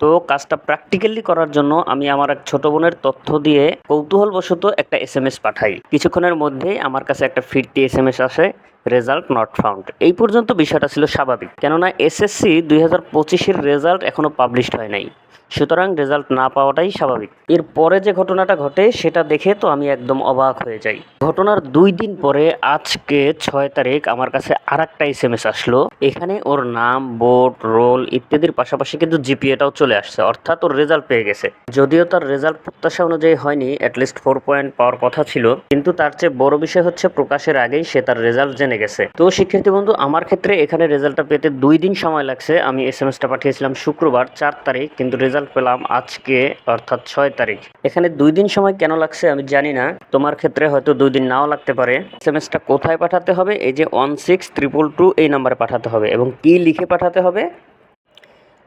তো কাজটা প্র্যাকটিক্যালি করার জন্য আমি আমার এক ছোট বোনের তথ্য দিয়ে কৌতূহলবশত একটা এস এম এস পাঠাই। কিছুক্ষণের মধ্যেই আমার কাছে একটা ফিরতি এস এম এস আসে রেজাল্ট নট ফাউন্ড এই পর্যন্ত বিষয়টা ছিল স্বাভাবিক। কেননা এসএসসি দুই হাজার পঁচিশের রেজাল্ট এখনও পাবলিশড হয় নাই। সুতরাং রেজাল্ট না পাওয়াটাই স্বাভাবিক। এর পরে যে ঘটনাটা ঘটে, সেটা দেখে তো আমি একদম অবাক হয়ে যাই। ঘটনার দুই দিন পরে আজকে ছয় তারিখ আমার কাছে আর একটা এস এম এস আসলো। এখানে ওর নাম বোর্ড রোল ইত্যাদির পাশাপাশি কিন্তু জিপিএটাও চলে আসছে। অর্থাৎ ওর রেজাল্ট পেয়ে গেছে। যদিও তার রেজাল্ট প্রত্যাশা অনুযায়ী হয়নি অ্যাটলিস্ট ফোর পয়েন্ট পাওয়ার কথা ছিল। কিন্তু তার চেয়ে বড় বিষয় হচ্ছে প্রকাশের আগেই সে তার রেজাল্ট জেনে গেছে। তো শিক্ষার্থী বন্ধু, আমার ক্ষেত্রে এখানে রেজাল্টটা পেতে দুই দিন সময় লাগছে। আমি এস এম এসটা পাঠিয়েছিলাম শুক্রবার, চার তারিখ, কিন্তু রেজাল্ট পেলাম আজকে, অর্থাৎ ছয় তারিখ। এখানে দুই দিন সময় কেন লাগছে আমি জানি না। তোমার ক্ষেত্রে হয়তো দুই দিন নাও লাগতে পারে। এস এম এসটা কোথায় পাঠাতে হবে? এই যে ওয়ান সিক্স ট্রিপল টু এই নাম্বারে পাঠাতে হবে। এবং কি লিখে পাঠাতে হবে?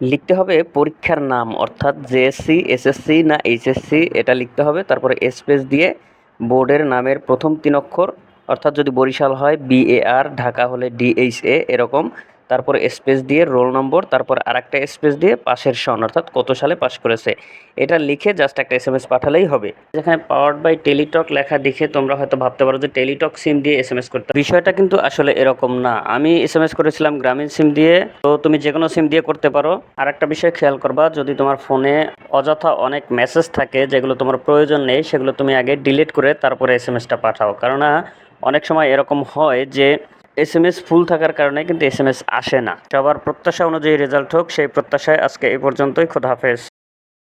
লিখতে হবে পরীক্ষার নাম, অর্থাৎ জেএসসি এসএসসি না এইচএসসি এটা লিখতে হবে। তারপরে স্পেস দিয়ে বোর্ডের নামের প্রথম তিন অক্ষর, অর্থাৎ যদি বরিশাল হয় বিএআর ঢাকা হলে ডিএইচএ এরকম। তারপরে স্পেস দিয়ে রোল নম্বর তারপর আরেকটা স্পেস দিয়ে পাশের সন, অর্থাৎ কত সালে পাশ করেছে। এটা লিখে জাস্ট একটা এস এম এস পাঠালেই হবে। যেখানে পাওয়ার্ড বাই টেলিটক লেখা দেখে তোমরা হয়তো ভাবতে পারো যে টেলিটক সিম দিয়ে এস এম এস করতে বিষয়টা কিন্তু আসলে এরকম না। আমি এস এম এস করেছিলাম গ্রামীণ সিম দিয়ে, তো তুমি যে কোনো সিম দিয়ে করতে পারো। আর একটা বিষয় খেয়াল করবা, যদি তোমার ফোনে অযথা অনেক মেসেজ থাকে যেগুলো তোমার প্রয়োজন নেই, সেগুলো তুমি আগে ডিলিট করে তারপরে এস এম এসটা পাঠাও। কেননা অনেক সময় এরকম হয় যে এস এম এস ফুল থাকার কারণে কিন্তু এস এম এস আসে না। সবার প্রত্যাশা অনুযায়ী রেজাল্ট হোক, সেই প্রত্যাশায় আজকে এই পর্যন্তই। খোদা হাফেজ।